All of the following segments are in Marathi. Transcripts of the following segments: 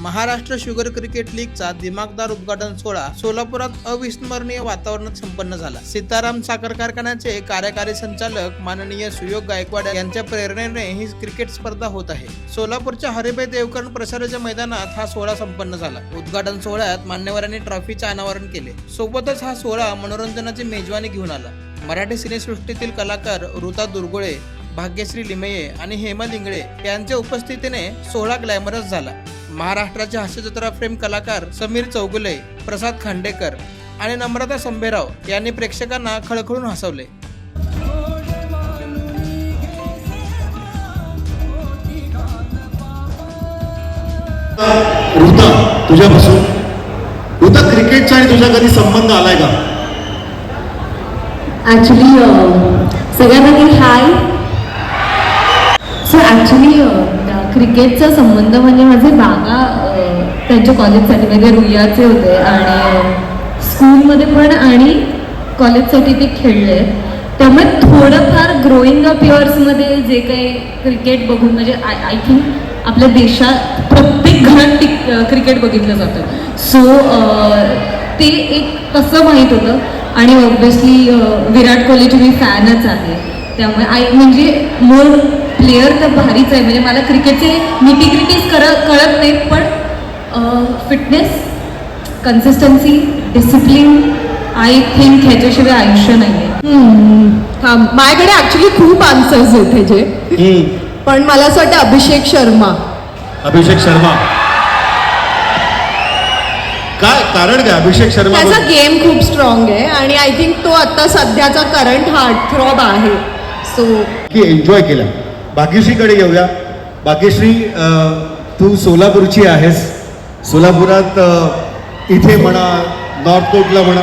महाराष्ट्र शुगर क्रिकेट लीगचा दिमागदार उद्घाटन सोहळा सोलापुरात अविस्मरणीय वातावरणात संपन्न झाला. सीताराम साखर कारखान्याचे कार्यकारी संचालक माननीय सुयोग गायकवाड यांच्या प्रेरणेने ही क्रिकेट स्पर्धा होत आहे. सोलापूरच्या हरिभाई देवकरण प्रसाराच्या मैदानात हा सोहळा संपन्न झाला. उद्घाटन सोहळ्यात मान्यवरांनी ट्रॉफीचे अनावरण केले. सोबतच हा सोहळा मनोरंजनाची मेजवानी घेऊन आला. मराठी सिनेसृष्टीतील कलाकार ऋता दुर्गुळे भाग्यश्री लिमये आणि हेमा लिंगळे यांच्या उपस्थितीने सोहळा ग्लॅमरस झाला. महाराष्ट्राचे हास्यचित्र फ्रेम कलाकार समीर चौगुले प्रसाद खांडेकर आणि नम्रता संभेराव यांनी प्रेक्षकांना खळखळून हसवले. ऋता तुझ्यापासून? ऋता क्रिकेटचा आणि तुझा कधी संबंध आलाय का? ॲक्च्युली सगळ्यात आधी हाय. सो ॲक्च्युली क्रिकेटचा संबंध म्हणजे माझे बागा त्यांच्या कॉलेजसाठी म्हणजे रुयाचे होते आणि स्कूलमध्ये पण आणि कॉलेजसाठी ते खेळले. त्यामुळे थोडंफार ग्रोईंग अप इयर्समध्ये जे काही क्रिकेट बघून म्हणजे आय आय थिंक आपल्या देशात प्रत्येक घरात टिक क्रिकेट बघितलं जातं. सो ते एक तसं माहीत होतं आणि ऑब्विसली विराट कोहलीची मी फॅनच आहे. त्यामुळे आय म्हणजे मोर प्लेअर तर भारीच आहे. म्हणजे मला क्रिकेटचे निटी ग्रिटीज कर कळत नाहीत पण fitness consistency discipline I think ह्याच्याशिवाय आयुष्य नाही आहे हा माझ्याकडे ऍक्च्युली खूप आन्सर्स आहेत ह्याचे पण मला असं वाटतं अभिषेक शर्मा. अभिषेक शर्मा. काय? कारण काय? अभिषेक शर्मा त्याचा गेम खूप स्ट्रॉंग आहे आणि आय थिंक तो आता सध्याचा करंट हार्ट थ्रॉब आहे. सो की एन्जॉय केला. भाग्यश्रीकडे येऊया. भाग्यश्री तू सोलापूरची आहेस. सोलापुरात इथे म्हणा नॉर्थ कोर्टला म्हणा.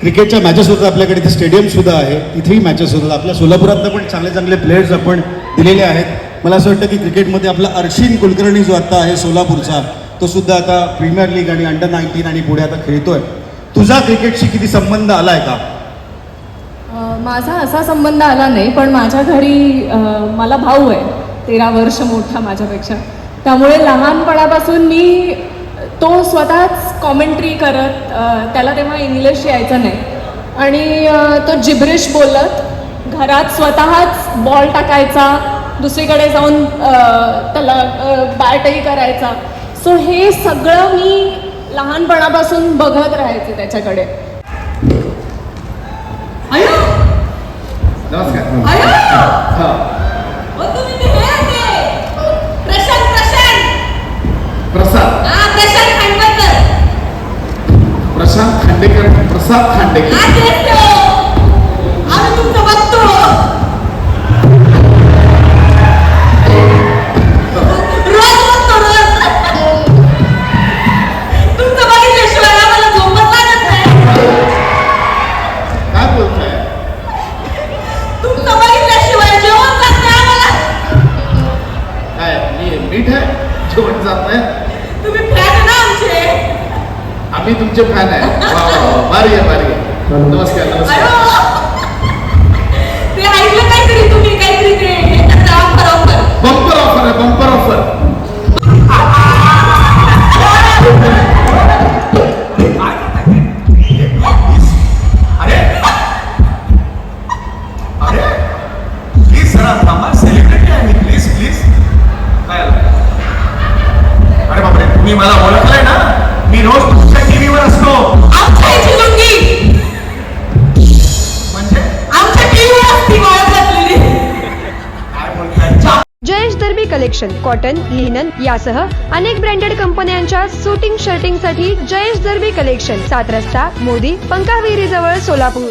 क्रिकेटच्या मॅचेस होतात आपल्याकडे. इथे स्टेडियम सुद्धा आहे. इथेही मॅचेस होतात. आपल्या सोलापुरातनं पण चांगले चांगले प्लेयर्स आपण दिलेले आहेत. मला असं वाटतं की क्रिकेटमध्ये आपला अर्शिन कुलकर्णी जो आता आहे सोलापूरचा तो सुद्धा आता प्रीमियर लीग आणि अंडर नाईन्टीन आणि पुढे आता खेळतोय. तुझा क्रिकेटशी किती संबंध आला आहे का? माझा असा संबंध आला नाही पण माझ्या घरी मला भाऊ आहे तेरा वर्ष मोठा माझ्यापेक्षा. त्यामुळे लहानपणापासून मी तो स्वतःच कॉमेंट्री करत त्याला तेव्हा इंग्लिश यायचं नाही. आणि तो जिब्रिश बोलत घरात स्वतःच बॉल टाकायचा दुसरीकडे जाऊन त्याला बॅटही करायचा. सो हे सगळं मी लहानपणापासून बघत राहायचे त्याच्याकडे. प्रसाद जात नाही आम्ही तुमचे फॅन आहे. वा, वा, वा. भारी आहे भारी आहे. नमस्कार नमस्कार. तुम्ही मला ओळखलंय ना? मी रोज तुमच्या टीव्हीवर असतो. म्हणजे? काय बोलताय? Jayesh Darbi collection cotton linen यासह अनेक ब्रँडेड कंपन्यांच्या सुटिंग शर्टिंगसाठी जयेश दर्बी कलेक्शन सात रस्ता मोदी पंकाविरी जवळ सोलापूर.